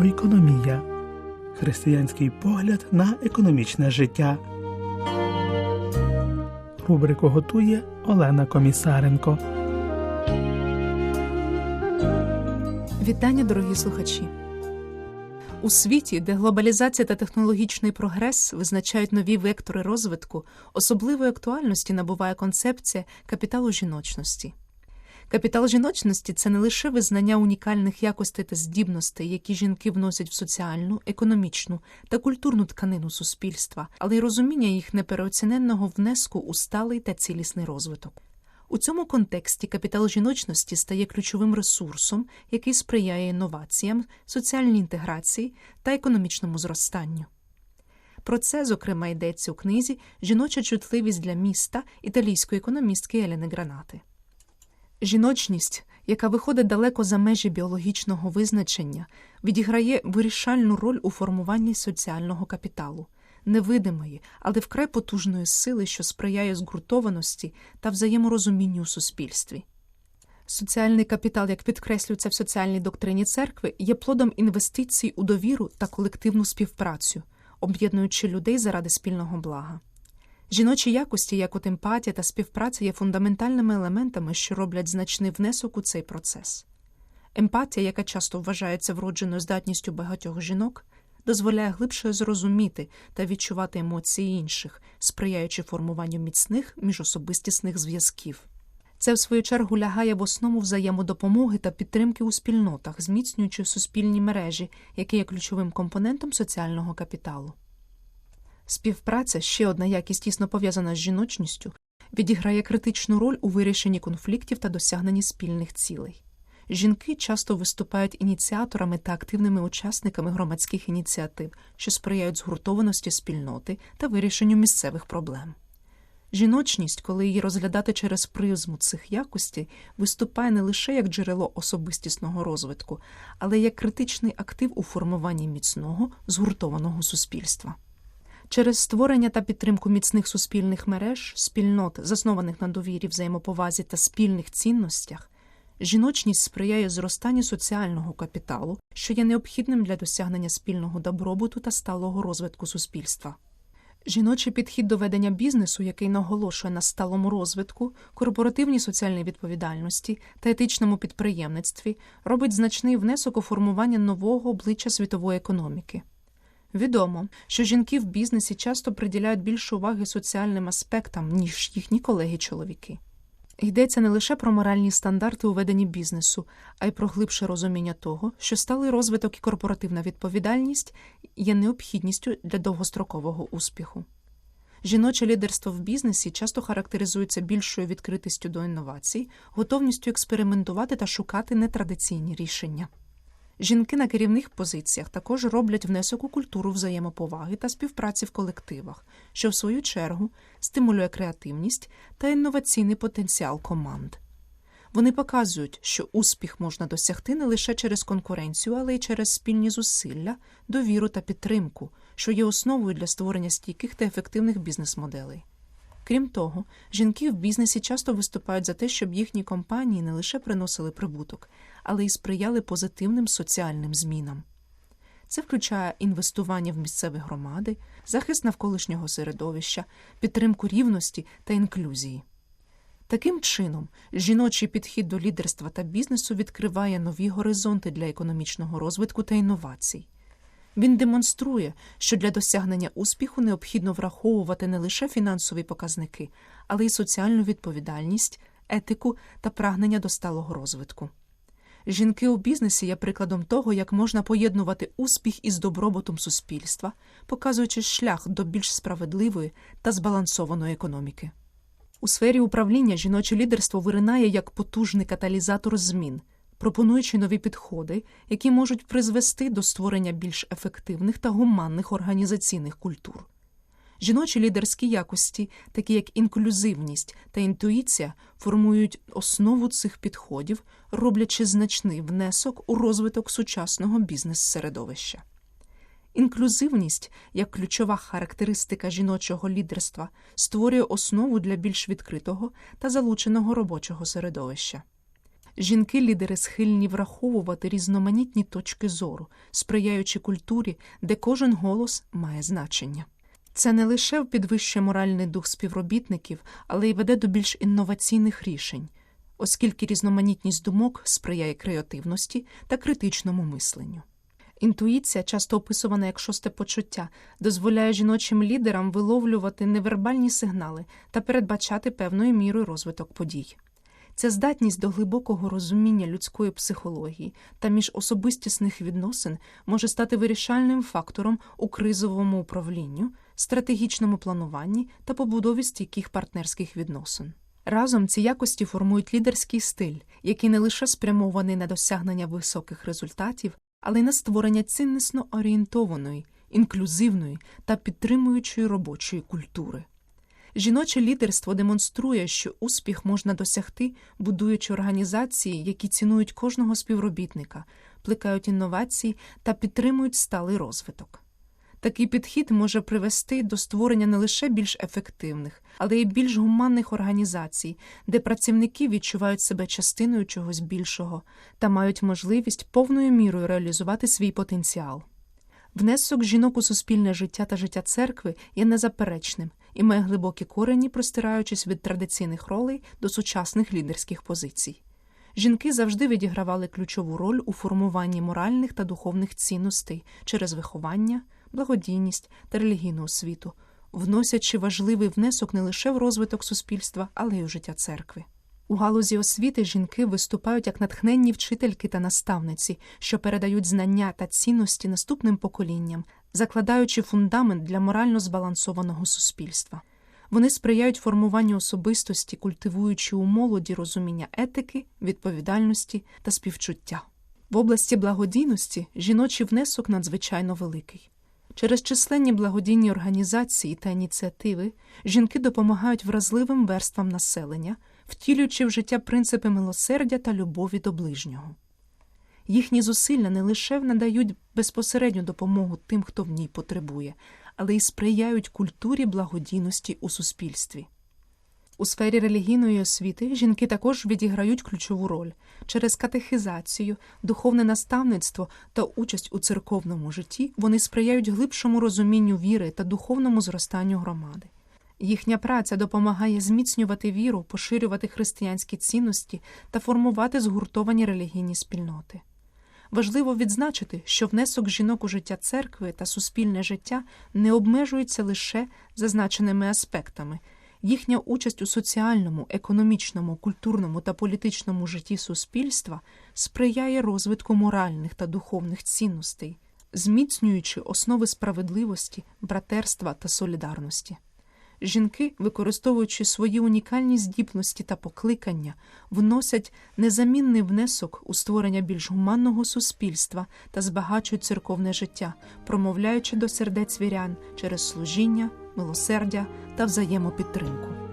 Оікономія християнський погляд на економічне життя. Рубрику готує Олена Комісаренко. Вітання, дорогі слухачі. У світі, де глобалізація та технологічний прогрес визначають нові вектори розвитку, особливої актуальності набуває концепція капіталу жіночності. Капітал жіночності це не лише визнання унікальних якостей та здібностей, які жінки вносять в соціальну, економічну та культурну тканину суспільства, але й розуміння їх непереоціненного внеску у сталий та цілісний розвиток. У цьому контексті капітал жіночності стає ключовим ресурсом, який сприяє інноваціям, соціальній інтеграції та економічному зростанню. Про це, зокрема, йдеться у книзі Жіноча чутливість для міста італійської економістки Еліни Гранати. Жіночність, яка виходить далеко за межі біологічного визначення, відіграє вирішальну роль у формуванні соціального капіталу, невидимої, але вкрай потужної сили, що сприяє згуртованості та взаєморозумінню у суспільстві. Соціальний капітал, як підкреслюється в соціальній доктрині церкви, є плодом інвестицій у довіру та колективну співпрацю, об'єднуючи людей заради спільного блага. Жіночі якості, як от емпатія та співпраця, є фундаментальними елементами, що роблять значний внесок у цей процес. Емпатія, яка часто вважається вродженою здатністю багатьох жінок, дозволяє глибше зрозуміти та відчувати емоції інших, сприяючи формуванню міцних міжособистісних зв'язків. Це, в свою чергу, лягає в основу взаємодопомоги та підтримки у спільнотах, зміцнюючи суспільні мережі, які є ключовим компонентом соціального капіталу. Співпраця, ще одна якість тісно пов'язана з жіночністю, відіграє критичну роль у вирішенні конфліктів та досягненні спільних цілей. Жінки часто виступають ініціаторами та активними учасниками громадських ініціатив, що сприяють згуртованості спільноти та вирішенню місцевих проблем. Жіночність, коли її розглядати через призму цих якостей, виступає не лише як джерело особистісного розвитку, але як критичний актив у формуванні міцного, згуртованого суспільства. Через створення та підтримку міцних суспільних мереж, спільнот, заснованих на довірі, взаємоповазі та спільних цінностях, жіночність сприяє зростанню соціального капіталу, що є необхідним для досягнення спільного добробуту та сталого розвитку суспільства. Жіночий підхід до ведення бізнесу, який наголошує на сталому розвитку, корпоративній соціальній відповідальності та етичному підприємництві, робить значний внесок у формування нового обличчя світової економіки. Відомо, що жінки в бізнесі часто приділяють більше уваги соціальним аспектам, ніж їхні колеги-чоловіки. Йдеться не лише про моральні стандарти у веденні бізнесу, а й про глибше розуміння того, що сталий розвиток і корпоративна відповідальність є необхідністю для довгострокового успіху. Жіноче лідерство в бізнесі часто характеризується більшою відкритістю до інновацій, готовністю експериментувати та шукати нетрадиційні рішення. Жінки на керівних позиціях також роблять внесок у культуру взаємоповаги та співпраці в колективах, що в свою чергу стимулює креативність та інноваційний потенціал команд. Вони показують, що успіх можна досягти не лише через конкуренцію, але й через спільні зусилля, довіру та підтримку, що є основою для створення стійких та ефективних бізнес-моделей. Крім того, жінки в бізнесі часто виступають за те, щоб їхні компанії не лише приносили прибуток, але й сприяли позитивним соціальним змінам. Це включає інвестування в місцеві громади, захист навколишнього середовища, підтримку рівності та інклюзії. Таким чином, жіночий підхід до лідерства та бізнесу відкриває нові горизонти для економічного розвитку та інновацій. Він демонструє, що для досягнення успіху необхідно враховувати не лише фінансові показники, але й соціальну відповідальність, етику та прагнення до сталого розвитку. Жінки у бізнесі є прикладом того, як можна поєднувати успіх із добробутом суспільства, показуючи шлях до більш справедливої та збалансованої економіки. У сфері управління жіноче лідерство виринає як потужний каталізатор змін, пропонуючи нові підходи, які можуть призвести до створення більш ефективних та гуманних організаційних культур. Жіночі лідерські якості, такі як інклюзивність та інтуїція, формують основу цих підходів, роблячи значний внесок у розвиток сучасного бізнес-середовища. Інклюзивність, як ключова характеристика жіночого лідерства, створює основу для більш відкритого та залученого робочого середовища. Жінки-лідери схильні враховувати різноманітні точки зору, сприяючи культурі, де кожен голос має значення. Це не лише підвищує моральний дух співробітників, але й веде до більш інноваційних рішень, оскільки різноманітність думок сприяє креативності та критичному мисленню. Інтуїція, часто описувана як шосте почуття, дозволяє жіночим лідерам виловлювати невербальні сигнали та передбачати певною мірою розвиток подій. Ця здатність до глибокого розуміння людської психології та міжособистісних відносин може стати вирішальним фактором у кризовому управлінню, стратегічному плануванні та побудові стійких партнерських відносин. Разом ці якості формують лідерський стиль, який не лише спрямований на досягнення високих результатів, але й на створення ціннісно орієнтованої, інклюзивної та підтримуючої робочої культури. Жіноче лідерство демонструє, що успіх можна досягти, будуючи організації, які цінують кожного співробітника, плекають інновації та підтримують сталий розвиток. Такий підхід може привести до створення не лише більш ефективних, але й більш гуманних організацій, де працівники відчувають себе частиною чогось більшого та мають можливість повною мірою реалізувати свій потенціал. Внесок жінок у суспільне життя та життя церкви є незаперечним і має глибокі корені, простираючись від традиційних ролей до сучасних лідерських позицій. Жінки завжди відігравали ключову роль у формуванні моральних та духовних цінностей через виховання, благодійність та релігійну освіту, вносячи важливий внесок не лише в розвиток суспільства, але й у життя церкви. У галузі освіти жінки виступають як натхненні вчительки та наставниці, що передають знання та цінності наступним поколінням, закладаючи фундамент для морально збалансованого суспільства. Вони сприяють формуванню особистості, культивуючи у молоді розуміння етики, відповідальності та співчуття. В області благодійності жіночий внесок надзвичайно великий. Через численні благодійні організації та ініціативи жінки допомагають вразливим верствам населення, втілюючи в життя принципи милосердя та любові до ближнього. Їхні зусилля не лише надають безпосередню допомогу тим, хто в ній потребує, але й сприяють культурі благодійності у суспільстві. У сфері релігійної освіти жінки також відіграють ключову роль через катехизацію, духовне наставництво та участь у церковному житті вони сприяють глибшому розумінню віри та духовному зростанню громади. Їхня праця допомагає зміцнювати віру, поширювати християнські цінності та формувати згуртовані релігійні спільноти. Важливо відзначити, що внесок жінок у життя церкви та суспільне життя не обмежується лише зазначеними аспектами. Їхня участь у соціальному, економічному, культурному та політичному житті суспільства сприяє розвитку моральних та духовних цінностей, зміцнюючи основи справедливості, братерства та солідарності. Жінки, використовуючи свої унікальні здібності та покликання, вносять незамінний внесок у створення більш гуманного суспільства та збагачують церковне життя, промовляючи до сердець вірян через служіння, милосердя та взаємопідтримку.